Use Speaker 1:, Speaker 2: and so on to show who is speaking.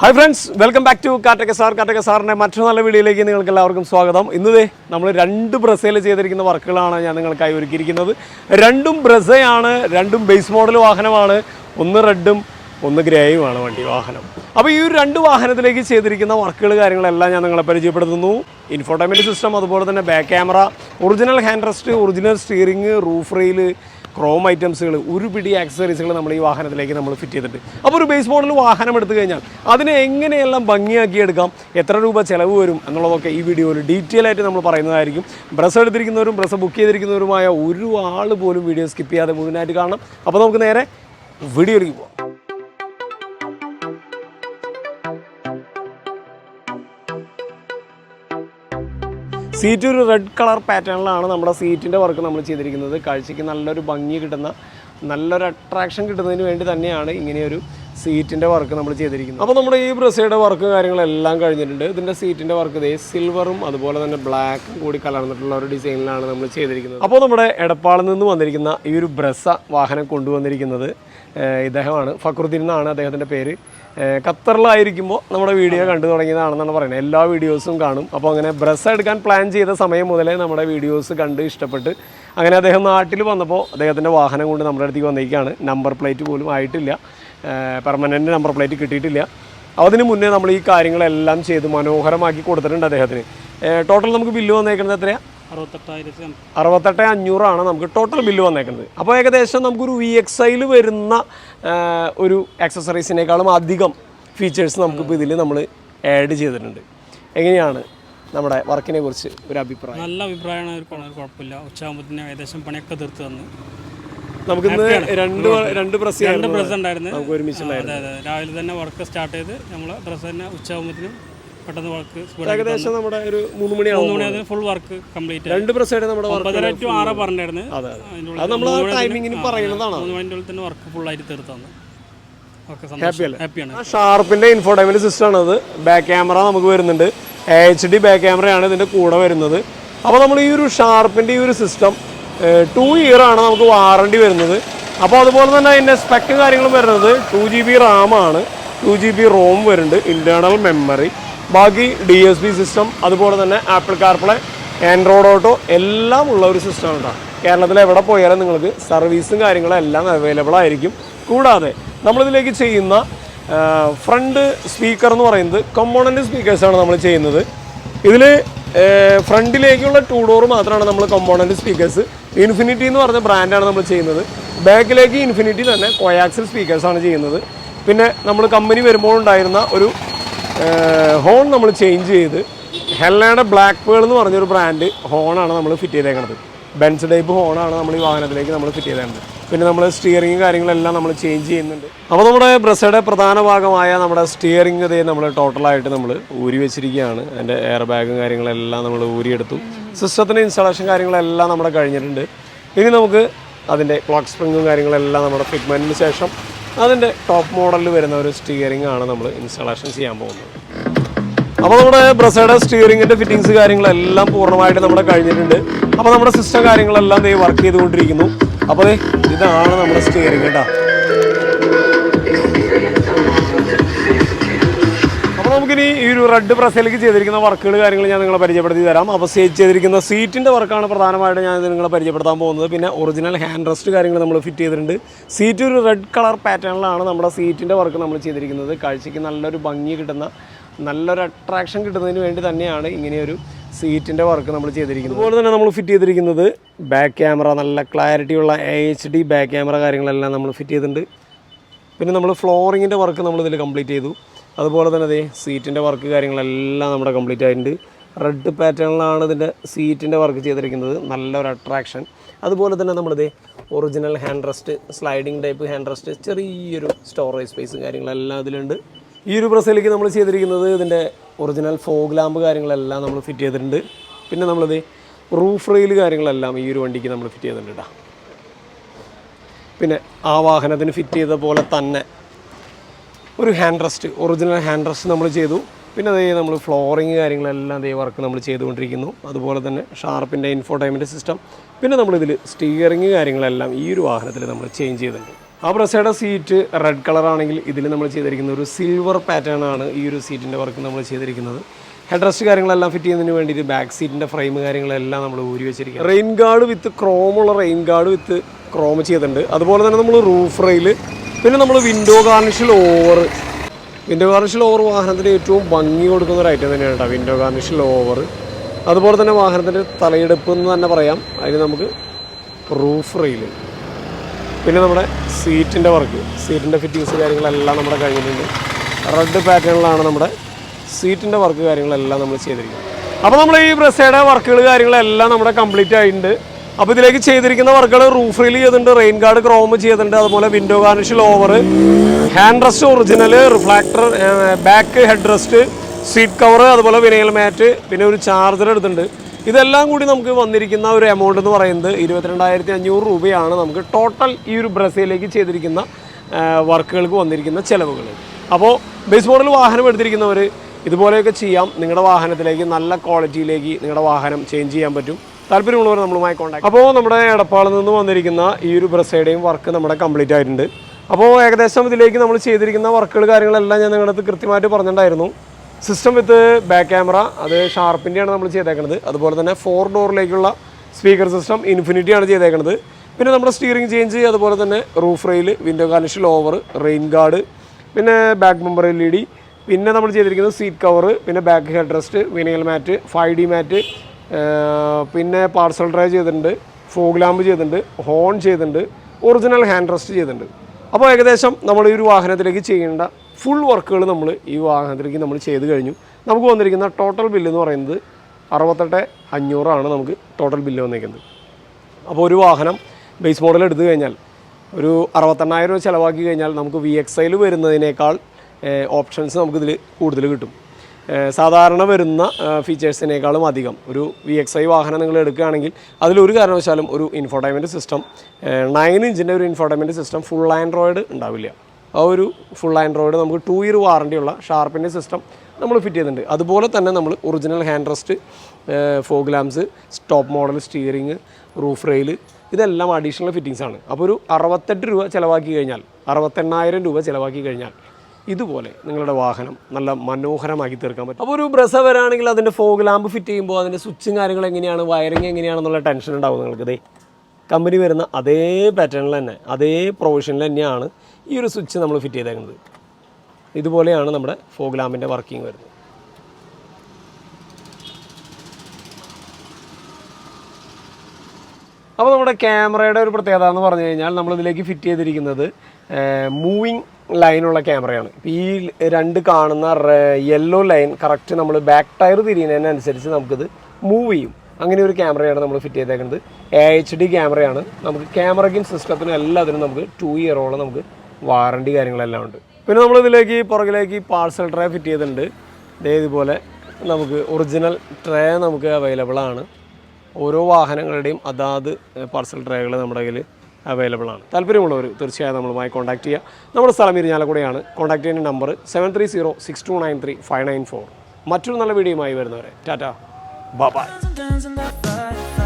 Speaker 1: Hi friends welcome back to കാറ്റക sir കാറ്റക സാറിന്റെ മറ്റൊരു നല്ല വീഡിയോയിലേക്ക് നിങ്ങൾക്ക് എല്ലാവർക്കും സ്വാഗതം. ഇന്നതേ നമ്മൾ രണ്ട് ബ്രസയിൽ ചെയ്തിരിക്കുന്ന വർക്കുകളാണ് ഞാൻ നിങ്ങൾക്കായി ഒരുക്കിയിരിക്കുന്നത്. രണ്ടും ബ്രസയാണ് രണ്ടും ബേസ് മോഡൽ വാഹനമാണ്. ഒന്ന് റെഡും ഒന്ന് ഗ്രേയുമാണ് വണ്ടി വാഹനം. അപ്പോൾ ഈ ഒരു രണ്ട് വാഹനത്തിലേക്ക് ചെയ്തിരിക്കുന്ന വർക്കുകൾ കാര്യങ്ങളെല്ലാം ഞാൻ നിങ്ങളെ പരിചയപ്പെടുത്തുന്നു. ഇൻഫോർട്ടൈൻമെന്റ് സിസ്റ്റം അതുപോലെ തന്നെ back camera original hand rest original steering roof rail chrome ഐറ്റംസുകൾ ഒരു പിടി ആക്സസറീസുകൾ നമ്മൾ ഈ വാഹനത്തിലേക്ക് നമ്മൾ ഫിറ്റ് ചെയ്തിട്ടുണ്ട് അപ്പോൾ ഒരു ബേസ് മോഡൽ വാഹനം എടുത്തു കഴിഞ്ഞാൽ അതിനെ എങ്ങനെയെല്ലാം ഭംഗിയാക്കി എടുക്കാം എത്ര രൂപ ചിലവ് വരും എന്നുള്ളതൊക്കെ ഈ വീഡിയോയിൽ ഡീറ്റെയിൽ ആയിട്ട് നമ്മൾ പറയുന്നതായിരിക്കും. ബ്രസ് എടുത്തിരിക്കുന്നവരും ബ്രസ് ബുക്ക് ചെയ്തിരിക്കുന്നവരുമായ ഒരു ആൾ പോലും വീഡിയോ സ്കിപ്പ് ചെയ്യാതെ മുഴുവനായിട്ട് കാണണം. അപ്പോൾ നമുക്ക് നേരെ വീഡിയോയിലേക്ക് പോകാം സീറ്റ് ഒരു റെഡ് കളർ പാറ്റേണിലാണ് നമ്മുടെ സീറ്റിന്റെ വർക്ക് നമ്മൾ ചെയ്തിരിക്കുന്നത്. കാഴ്ചയ്ക്ക് നല്ലൊരു ഭംഗി കിട്ടുന്ന നല്ലൊരു അട്രാക്ഷൻ കിട്ടുന്നതിന് വേണ്ടി തന്നെയാണ് ഇങ്ങനെയൊരു സീറ്റിന്റെ വർക്ക് നമ്മൾ ചെയ്തിരിക്കുന്നത് അപ്പോൾ നമ്മുടെ ഈ ബ്രസയുടെ വർക്ക് കാര്യങ്ങളെല്ലാം കഴിഞ്ഞിട്ടുണ്ട്. ഇതിന്റെ സീറ്റിന്റെ വർക്ക് ഇതേ സിൽവറും അതുപോലെ തന്നെ ബ്ലാക്കും കൂടി കലർന്നിട്ടുള്ള ഒരു ഡിസൈനിലാണ് നമ്മൾ ചെയ്തിരിക്കുന്നത്. അപ്പോൾ നമ്മുടെ എടപ്പാളിൽ നിന്ന് വന്നിരിക്കുന്ന ഈ ഒരു ബ്രസ വാഹനം കൊണ്ടുവന്നിരിക്കുന്നത് ഇദ്ദേഹമാണ്. ഫക്രുദ്ദീൻ എന്നാണ് അദ്ദേഹത്തിന്റെ പേര്. ഖത്തറിലായിരിക്കുമ്പോൾ നമ്മുടെ വീഡിയോ കണ്ടു തുടങ്ങിയതാണെന്നാണ് പറയുന്നത്. എല്ലാ വീഡിയോസും കാണും. അപ്പോൾ അങ്ങനെ ബ്രസ് എടുക്കാൻ പ്ലാൻ ചെയ്ത സമയം മുതലേ നമ്മുടെ വീഡിയോസ് കണ്ട് ഇഷ്ടപ്പെട്ട് അങ്ങനെ അദ്ദേഹം നാട്ടിൽ വന്നപ്പോൾ അദ്ദേഹത്തിന്റെ വാഹനം കൊണ്ട് നമ്മുടെ അടുത്തേക്ക് വന്നിരിക്കുകയാണ്. നമ്പർ പ്ലേറ്റ് പോലും ആയിട്ടില്ല. പെർമനന്റ് നമ്പർ പ്ലേറ്റ് കിട്ടിയിട്ടില്ല. അതിന് മുന്നേ നമ്മൾ ഈ കാര്യങ്ങളെല്ലാം ചെയ്ത് മനോഹരമാക്കി കൊടുത്തിട്ടുണ്ട് അദ്ദേഹത്തിന്. ടോട്ടൽ നമുക്ക് ബില്ല് വന്നേക്കുന്നത് എത്രയാണ്
Speaker 2: അറുപത്തെട്ടായിരത്തി
Speaker 1: അറുപത്തെട്ട് അഞ്ഞൂറാണ് നമുക്ക് ടോട്ടൽ ബില്ല് വന്നേക്കുന്നത്. അപ്പോൾ ഏകദേശം നമുക്കൊരു വി എക്സ് ഐയിൽ വരുന്ന ഒരു ആക്സസറീസിനേക്കാളും അധികം ഫീച്ചേഴ്സ് നമുക്കിപ്പോൾ ഇതിൽ നമ്മൾ ആഡ് ചെയ്തിട്ടുണ്ട്. എങ്ങനെയാണ് നമ്മുടെ വർക്കിനെ കുറിച്ച് ഒരു അഭിപ്രായം?
Speaker 2: നല്ല അഭിപ്രായമാണ് ഒരു കുഴ- കുഴപ്പമില്ല. ഉച്ചയാകുമ്പോഴത്തേന് ഏകദേശം പണിയൊക്കെ തീർത്ത് തന്നു.
Speaker 1: നമുക്കിന്ന് രണ്ട് രണ്ട് പ്രസ്
Speaker 2: രണ്ട് പ്രസ് ഉണ്ടായിരുന്നു.
Speaker 1: നമുക്ക് ഒരുമിച്ച്
Speaker 2: ആയിരുന്നു അതെ അതെ. രാവിലെ തന്നെ വർക്ക് സ്റ്റാർട്ട് ചെയ്ത് നമ്മൾ പ്രസ് തന്നെ ഉച്ചയാകുമ്പോഴത്തേനും പെട്ടെന്ന് വർക്ക്
Speaker 1: ഏകദേശം നമ്മുടെ ഒരു മൂന്ന് മണി
Speaker 2: മൂന്ന് മണി ഫുൾ വർക്ക് കംപ്ലീറ്റ്
Speaker 1: രണ്ട് പ്രസ് ആയിട്ട് നമ്മുടെ
Speaker 2: ഒമ്പതര ടു ആറ് പറഞ്ഞായിരുന്നു
Speaker 1: അതെ നമ്മൾ ടൈമിങ്ങിന് പറയുന്നതാണ്.
Speaker 2: മൂന്ന് മണിന്റെ ഉള്ളിൽ തന്നെ വർക്ക് ഫുൾ
Speaker 1: ആയിട്ട് തീർത്തു?
Speaker 2: ഹാപ്പിയാണ്
Speaker 1: ഷാർപ്പിന്റെ ഇൻഫോർട്ടൈൻമെന്റ് സിസ്റ്റം ആണ്. അത്. ബാക്ക് ക്യാമറ നമുക്ക് വരുന്നുണ്ട്. എച്ച് ഡി ബാക്ക് ക്യാമറയാണ് ഇതിന്റെ കൂടെ വരുന്നത്. അപ്പോൾ നമ്മൾ ഈ ഒരു ഷാർപ്പിന്റെ ഈ ഒരു സിസ്റ്റം ടു ഇയർ ആണ് നമുക്ക് വാറണ്ടി വരുന്നത്. അപ്പോൾ അതുപോലെ തന്നെ അതിന്റെ സ്പെക്ക് കാര്യങ്ങളും വരുന്നത് ടു ജി ബി റാമാണ് ടു ജി ബി റോം വരുന്നുണ്ട് ഇന്റേർണൽ മെമ്മറി ബാക്കി ഡി എസ് ബി സിസ്റ്റം അതുപോലെ തന്നെ ആപ്പിൾ കാർപ്ലേ ആൻഡ്രോയിഡ് ഓട്ടോ എല്ലാം ഉള്ള ഒരു സിസ്റ്റമാണ് കേട്ടോ കേരളത്തിൽ എവിടെ പോയാലും നിങ്ങൾക്ക് സർവീസും കാര്യങ്ങളും എല്ലാം അവൈലബിൾ ആയിരിക്കും. കൂടാതെ നമ്മളിതിലേക്ക് ചെയ്യുന്ന ഫ്രണ്ട് സ്പീക്കർ എന്ന് പറയുന്നത് കമ്പോണന്റ് സ്പീക്കേഴ്സാണ് നമ്മൾ ചെയ്യുന്നത്. ഇതിൽ ഫ്രണ്ടിലേക്കുള്ള ടൂ ഡോർ മാത്രമാണ് നമ്മൾ കമ്പോണന്റ് സ്പീക്കേഴ്സ് ഇൻഫിനിറ്റി എന്ന് പറഞ്ഞ ബ്രാൻഡാണ് നമ്മൾ ചെയ്യുന്നത്. ബാക്കിലേക്ക് ഇൻഫിനിറ്റി തന്നെ കൊയാക്സിൽ സ്പീക്കേഴ്സാണ് ചെയ്യുന്നത്. പിന്നെ നമ്മൾ കമ്പനി വരുമ്പോൾ ഉണ്ടായിരുന്ന ഒരു ഹോൺ നമ്മൾ ചേഞ്ച് ചെയ്ത് ഹെല്ലയുടെ ബ്ലാക്ക് പേൾ എന്ന് പറഞ്ഞൊരു ബ്രാൻഡ് ഹോണാണ് നമ്മൾ ഫിറ്റ് ചെയ്തേക്കുന്നത് ബെൻസ് ടൈപ്പ് ഹോണാണ് നമ്മൾ ഈ വാഹനത്തിലേക്ക് നമ്മൾ ഫിറ്റ് ചെയ്തേക്കുന്നത് പിന്നെ നമ്മൾ സ്റ്റിയറിങ് കാര്യങ്ങളെല്ലാം നമ്മൾ ചേഞ്ച് ചെയ്യുന്നുണ്ട്. അപ്പോൾ നമ്മുടെ ബ്രസയുടെ പ്രധാന ഭാഗമായ നമ്മുടെ സ്റ്റിയറിംഗ് ഇതേ നമ്മൾ ടോട്ടലായിട്ട് നമ്മൾ ഊരി വെച്ചിരിക്കുകയാണ്. അതിന്റെ എയർ ബാഗും കാര്യങ്ങളെല്ലാം നമ്മൾ ഊരിയെടുത്തു. സിസ്റ്റത്തിന്റെ ഇൻസ്റ്റാളേഷൻ കാര്യങ്ങളെല്ലാം നമ്മുടെ കഴിഞ്ഞിട്ടുണ്ട്. ഇനി നമുക്ക് അതിന്റെ ക്ലോക്ക് സ്പ്രിങ്ങും കാര്യങ്ങളെല്ലാം നമ്മുടെ ഫിറ്റ്മെന്റിന് ശേഷം അതിന്റെ ടോപ്പ് മോഡലിൽ വരുന്ന ഒരു സ്റ്റിയറിംഗ് ആണ് നമ്മൾ ഇൻസ്റ്റാളേഷൻ ചെയ്യാൻ പോകുന്നത്. അപ്പോൾ നമ്മുടെ ബ്രസയുടെ സ്റ്റിയറിങ്ങിന്റെ ഫിറ്റിങ്സ് കാര്യങ്ങളെല്ലാം പൂർണമായിട്ട് നമ്മുടെ കഴിഞ്ഞിട്ടുണ്ട്. അപ്പോൾ നമ്മുടെ സിസ്റ്റം കാര്യങ്ങളെല്ലാം ദേ വർക്ക് ചെയ്തുകൊണ്ടിരിക്കുന്നു. അപ്പോൾ ഇതാണ് നമ്മുടെ സ്റ്റിയറിംഗ് കേട്ടോ നമുക്കിനി ഈ ഒരു റെഡ് പ്രസയിലേക്ക് ചെയ്തിരിക്കുന്ന വർക്കുകൾ കാര്യങ്ങൾ ഞാൻ നിങ്ങളെ പരിചയപ്പെടുത്തി തരാം. അപ്പോൾ സേ ചെയ്തിരിക്കുന്ന സീറ്റിന്റെ വർക്കാണ് പ്രധാനമായിട്ട് ഞാൻ നിങ്ങളെ പരിചയപ്പെടുത്താൻ പോകുന്നത്. പിന്നെ ഒറിജിനൽ ഹാൻഡ് റെസ്റ്റ് കാര്യങ്ങൾ നമ്മൾ ഫിറ്റ് ചെയ്തിട്ടുണ്ട്. സീറ്റ് ഒരു റെഡ് കളർ പാറ്റേണിലാണ് നമ്മുടെ സീറ്റിന്റെ വർക്ക് നമ്മൾ ചെയ്തിരിക്കുന്നത്. കാഴ്ചയ്ക്ക് നല്ലൊരു ഭംഗി കിട്ടുന്ന നല്ലൊരു അട്രാക്ഷൻ കിട്ടുന്നതിന് വേണ്ടി തന്നെയാണ് ഇങ്ങനെയൊരു സീറ്റിന്റെ വർക്ക് നമ്മൾ ചെയ്തിരിക്കുന്നത്. അതുപോലെ തന്നെ നമ്മൾ ഫിറ്റ് ചെയ്തിരിക്കുന്നത് ബാക്ക് ക്യാമറ നല്ല ക്ലാരിറ്റിയുള്ള എച്ച് ഡി ബാക്ക് ക്യാമറ കാര്യങ്ങളെല്ലാം നമ്മൾ ഫിറ്റ് ചെയ്തിട്ടുണ്ട്. പിന്നെ നമ്മൾ ഫ്ലോറിങ്ങിന്റെ വർക്ക് നമ്മളിതിൽ കംപ്ലീറ്റ് ചെയ്തു. അതുപോലെ തന്നെ അതേ സീറ്റിന്റെ വർക്ക് കാര്യങ്ങളെല്ലാം നമ്മുടെ കംപ്ലീറ്റ് ആയിട്ടുണ്ട്. റെഡ് പാറ്റേണിലാണ് ഇതിന്റെ സീറ്റിന്റെ വർക്ക് ചെയ്തിരിക്കുന്നത്. നല്ലൊരു അട്രാക്ഷൻ അതുപോലെ തന്നെ നമ്മളിതേ original hand rest sliding type hand rest ചെറിയൊരു സ്റ്റോറേജ് സ്പേസും കാര്യങ്ങളെല്ലാം ഇതിലുണ്ട്. ഈ ഒരു പ്രസയിലേക്ക് നമ്മൾ ചെയ്തിരിക്കുന്നത് ഇതിന്റെ ഒറിജിനൽ ഫോഗ് ലാമ്പ് കാര്യങ്ങളെല്ലാം നമ്മൾ ഫിറ്റ് ചെയ്തിട്ടുണ്ട്. പിന്നെ നമ്മളിത് റൂഫ് റെയിൽ കാര്യങ്ങളെല്ലാം ഈ ഒരു വണ്ടിക്ക് നമ്മൾ ഫിറ്റ് ചെയ്തിട്ടുണ്ട് പിന്നെ ആ വാഹനത്തിന് ഫിറ്റ് ചെയ്ത പോലെ തന്നെ ഒരു hand rest original hand rest നമ്മൾ ചെയ്തു. പിന്നെ അതേ നമ്മൾ ഫ്ലോറിങ് കാര്യങ്ങളെല്ലാം അതേ വർക്ക് നമ്മൾ ചെയ്തുകൊണ്ടിരിക്കുന്നു. അതുപോലെ തന്നെ ഷാർപ്പിന്റെ ഇൻഫോടൈൻമെന്റ് സിസ്റ്റം പിന്നെ നമ്മളിതിൽ സ്റ്റിയറിങ് കാര്യങ്ങളെല്ലാം ഈ ഒരു വാഹനത്തിൽ നമ്മൾ ചേഞ്ച് ചെയ്തിട്ടുണ്ട്. ആ ബ്രസയുടെ സീറ്റ് റെഡ് കളറാണെങ്കിൽ ഇതിൽ നമ്മൾ ചെയ്തിരിക്കുന്ന ഒരു സിൽവർ പാറ്റേൺ ആണ് ഈ ഒരു സീറ്റിന്റെ വർക്ക് നമ്മൾ ചെയ്തിരിക്കുന്നത്. ഹെഡ് റെസ്റ്റ് കാര്യങ്ങളെല്ലാം ഫിറ്റ് ചെയ്യുന്നതിന് വേണ്ടിയിട്ട് ബാക്ക് സീറ്റിന്റെ ഫ്രെയിം കാര്യങ്ങളെല്ലാം നമ്മൾ ഊരി വെച്ചിരിക്കുക റെയിൻ ഗാർഡ് വിത്ത് ക്രോമുള്ള റെയിൻ ഗാർഡ് വിത്ത് ക്രോം ചെയ്തിട്ടുണ്ട്. അതുപോലെ തന്നെ നമ്മൾ റൂഫ് റെയിൽ പിന്നെ നമ്മൾ വിൻഡോ ഗാർണിഷിൽ ഓവർ വിൻഡോ ഗാർണിഷിൽ ഓവർ വാഹനത്തിന് ഏറ്റവും ഭംഗി കൊടുക്കുന്ന ഒരു ഐറ്റം തന്നെയാണ് കേട്ടോ വിൻഡോ ഗാർണിഷിൽ ഓവർ അതുപോലെ തന്നെ വാഹനത്തിന്റെ തലയെടുപ്പ് എന്ന് തന്നെ പറയാം. അതിന് നമുക്ക് പ്രൂഫ് റെയിൽ പിന്നെ നമ്മുടെ സീറ്റിന്റെ വർക്ക് സീറ്റിന്റെ ഫിറ്റിങ്സ് കാര്യങ്ങളെല്ലാം നമ്മുടെ കഴിഞ്ഞിട്ടുണ്ട് റെഡ് പാറ്റേണിലാണ് നമ്മുടെ സീറ്റിന്റെ വർക്ക് കാര്യങ്ങളെല്ലാം നമ്മൾ ചെയ്തിരിക്കുന്നത്. അപ്പോൾ നമ്മൾ ഈ ബ്രസയുടെ വർക്കുകൾ കാര്യങ്ങളെല്ലാം നമ്മുടെ കംപ്ലീറ്റ് ആയിട്ടുണ്ട്. അപ്പോൾ ഇതിലേക്ക് ചെയ്തിരിക്കുന്ന വർക്കുകൾ റൂഫ് റീൽ ചെയ്തിട്ടുണ്ട് റെയിൻ ഗാർഡ് ക്രോം ചെയ്തിട്ടുണ്ട് അതുപോലെ window garnish over hand rest original reflector back head rest seat cover അതുപോലെ വിനയൽ മാറ്റ് പിന്നെ ഒരു ചാർജർ എടുത്തിട്ടുണ്ട്. ഇതെല്ലാം കൂടി നമുക്ക് വന്നിരിക്കുന്ന ഒരു എമൗണ്ട് എന്ന് പറയുന്നത് ഇരുപത്തിരണ്ടായിരത്തി അഞ്ഞൂറ് രൂപയാണ്. നമുക്ക് ടോട്ടൽ ഈ ഒരു ബ്രസയിലേക്ക് ചെയ്തിരിക്കുന്ന വർക്കുകൾക്ക് വന്നിരിക്കുന്ന ചിലവുകൾ. അപ്പോൾ ബേസ് മോഡൽ വാഹനം എടുത്തിരിക്കുന്നവർ ഇതുപോലെയൊക്കെ ചെയ്യാം. നിങ്ങളുടെ വാഹനത്തിലേക്ക് നല്ല ക്വാളിറ്റിയിലേക്ക് നിങ്ങളുടെ വാഹനം ചേഞ്ച് ചെയ്യാൻ പറ്റും. താല്പര്യമുള്ളവർ നമ്മളുമായി കോൺടാക്ട് അപ്പോൾ നമ്മുടെ എടപ്പാളിൽ നിന്ന് വന്നിരിക്കുന്ന ഈ ഒരു ബ്രസയുടെയും വർക്ക് നമ്മുടെ കംപ്ലീറ്റ് ആയിട്ടുണ്ട്. അപ്പോൾ ഏകദേശം ഇതിലേക്ക് നമ്മൾ ചെയ്തിരിക്കുന്ന വർക്കുകൾ കാര്യങ്ങളെല്ലാം ഞാൻ നിങ്ങളുടെ അടുത്ത് കൃത്യമായിട്ട് പറഞ്ഞിട്ടുണ്ടായിരുന്നു. സിസ്റ്റം വിത്ത് ബാക്ക് ക്യാമറ അത് ഷാർപ്പിന്റെയാണ് നമ്മൾ ചെയ്തേക്കുന്നത് അതുപോലെ തന്നെ ഫോർ ഡോറിലേക്കുള്ള സ്പീക്കർ സിസ്റ്റം ഇൻഫിനിറ്റിയാണ് ചെയ്തേക്കുന്നത് പിന്നെ നമ്മുടെ സ്റ്റിയറിംഗ് ചേഞ്ച് അതുപോലെ തന്നെ റൂഫ് റെയിൽ വിൻഡോ കാലിഷ് ലോവർ റെയിൻ ഗാർഡ് പിന്നെ ബാക്ക് മെമ്പർ എൽ പിന്നെ നമ്മൾ ചെയ്തിരിക്കുന്നത് സീറ്റ് കവർ പിന്നെ back head rest vinyl mat five D mat പിന്നെ പാർസൽ ഡ്രൈവ് ചെയ്തിട്ടുണ്ട് ഫോഗ് ലാമ്പ് ചെയ്തിട്ടുണ്ട് ഹോൺ ചെയ്തിട്ടുണ്ട് ഒറിജിനൽ ഹാൻഡ് റെസ്റ്റ് ചെയ്തിട്ടുണ്ട്. അപ്പോൾ ഏകദേശം നമ്മൾ ഈ ഒരു വാഹനത്തിലേക്ക് ചെയ്യേണ്ട ഫുൾ വർക്കുകൾ നമ്മൾ ഈ വാഹനത്തിലേക്ക് നമ്മൾ ചെയ്ത് കഴിഞ്ഞു. നമുക്ക് വന്നിരിക്കുന്ന ടോട്ടൽ ബില്ല് എന്ന് പറയുന്നത് അറുപത്തെട്ട് അഞ്ഞൂറാണ് നമുക്ക് ടോട്ടൽ ബില്ല് വന്നിരിക്കുന്നത്. അപ്പോൾ ഒരു വാഹനം ബേസ് മോഡൽ എടുത്തു കഴിഞ്ഞാൽ ഒരു അറുപത്തെണ്ണായിരം രൂപ ചിലവാക്കി കഴിഞ്ഞാൽ നമുക്ക് വി എക്സ് ഐയിൽ വരുന്നതിനേക്കാൾ ഓപ്ഷൻസ് നമുക്കിതിൽ കൂടുതൽ കിട്ടും. സാധാരണ വരുന്ന ഫീച്ചേഴ്സിനേക്കാളും അധികം. ഒരു വി എക്സ് ഐ വാഹനം നിങ്ങൾ എടുക്കുകയാണെങ്കിൽ അതിലൊരു കാരണവശാലും ഒരു ഇൻഫോർടൈൻമെന്റ് സിസ്റ്റം നയൻ ഇഞ്ചിന്റെ ഒരു ഇൻഫോർടൈൻമെന്റ് സിസ്റ്റം ഫുൾ ആൻഡ്രോയിഡ് ഉണ്ടാവില്ല. ആ ഒരു ഫുൾ ആൻഡ്രോയിഡ് നമുക്ക് ടു ഇയർ വാറണ്ടിയുള്ള ഷാർപ്പിന്റെ സിസ്റ്റം നമ്മൾ ഫിറ്റ് ചെയ്തിട്ടുണ്ട് അതുപോലെ തന്നെ നമ്മൾ original hand rest fog lamps stop model steering roof rail ഇതെല്ലാം അഡീഷണൽ ഫിറ്റിങ്സ് ആണ്. അപ്പോൾ ഒരു അറുപത്തെട്ട് രൂപ ചിലവാക്കി കഴിഞ്ഞാൽ അറുപത്തെണ്ണായിരം രൂപ ചിലവാക്കി കഴിഞ്ഞാൽ ഇതുപോലെ നിങ്ങളുടെ വാഹനം നല്ല മനോഹരമാക്കി തീർക്കാൻ പറ്റും. അപ്പോൾ ഒരു ബ്രസ വരാണെങ്കിൽ അതിന്റെ ഫോഗ് ലാമ്പ് ഫിറ്റ് ചെയ്യുമ്പോൾ അതിന്റെ സ്വിച്ചും കാര്യങ്ങൾ എങ്ങനെയാണ്? വയറിങ് എങ്ങനെയാണെന്നുള്ള ടെൻഷൻ ഉണ്ടാവും നിങ്ങൾക്ക് ദേ. കമ്പനി വരുന്ന അതേ പാറ്റേണിൽ തന്നെ അതേ പ്രൊവിഷനിൽ തന്നെയാണ് ഈ ഒരു സ്വിച്ച് നമ്മൾ ഫിറ്റ് ചെയ്തേക്കുന്നത്. ഇതുപോലെയാണ് നമ്മുടെ ഫോഗ് ലാമ്പിന്റെ വർക്കിംഗ് വരുന്നത്. അപ്പോൾ നമ്മുടെ ക്യാമറയുടെ ഒരു പ്രത്യേകത എന്ന് പറഞ്ഞു കഴിഞ്ഞാൽ നമ്മളിതിലേക്ക് ഫിറ്റ് ചെയ്തിരിക്കുന്നത് മൂവിങ് ലൈനുള്ള ക്യാമറയാണ്. ഈ രണ്ട് കാണുന്ന യെല്ലോ ലൈൻ കറക്റ്റ് നമ്മൾ ബാക്ക് ടയർ തിരിയുന്നതിനനുസരിച്ച് നമുക്കിത് മൂവ് ചെയ്യും. അങ്ങനെ ഒരു ക്യാമറയാണ് നമ്മൾ ഫിറ്റ് ചെയ്തേക്കുന്നത്. എ എച്ച് ഡി ക്യാമറയാണ്. നമുക്ക് ക്യാമറയ്ക്കും സിസ്റ്റത്തിനും എല്ലാത്തിനും നമുക്ക് ടു ഇയറോളം നമുക്ക് വാറണ്ടി കാര്യങ്ങളെല്ലാം ഉണ്ട്. പിന്നെ നമ്മളിതിലേക്ക് പുറകിലേക്ക് പാർസൽ ട്രേ ഫിറ്റ് ചെയ്തിട്ടുണ്ട്. ദേ ഇതുപോലെ നമുക്ക് ഒറിജിനൽ ട്രേ നമുക്ക് അവൈലബിൾ ആണ്. ഓരോ വാഹനങ്ങളുടെയും അതാത് പാർസൽ ഡ്രൈവുകൾ നമ്മുടെ കയ്യിൽ അവൈലബിൾ ആണ്. താല്പര്യമുള്ളവർ തീർച്ചയായും നമ്മളുമായി കോൺടാക്ട് ചെയ്യുക നമ്മുടെ സ്ഥലം ഇരിഞ്ഞാലക്കുടയാണ് കോൺടാക്ട് ചെയ്യുന്ന number seven three zero six two nine three five nine four മറ്റൊരു നല്ല വീഡിയോയുമായി വരുന്നവരെ. ടാറ്റ. ബൈ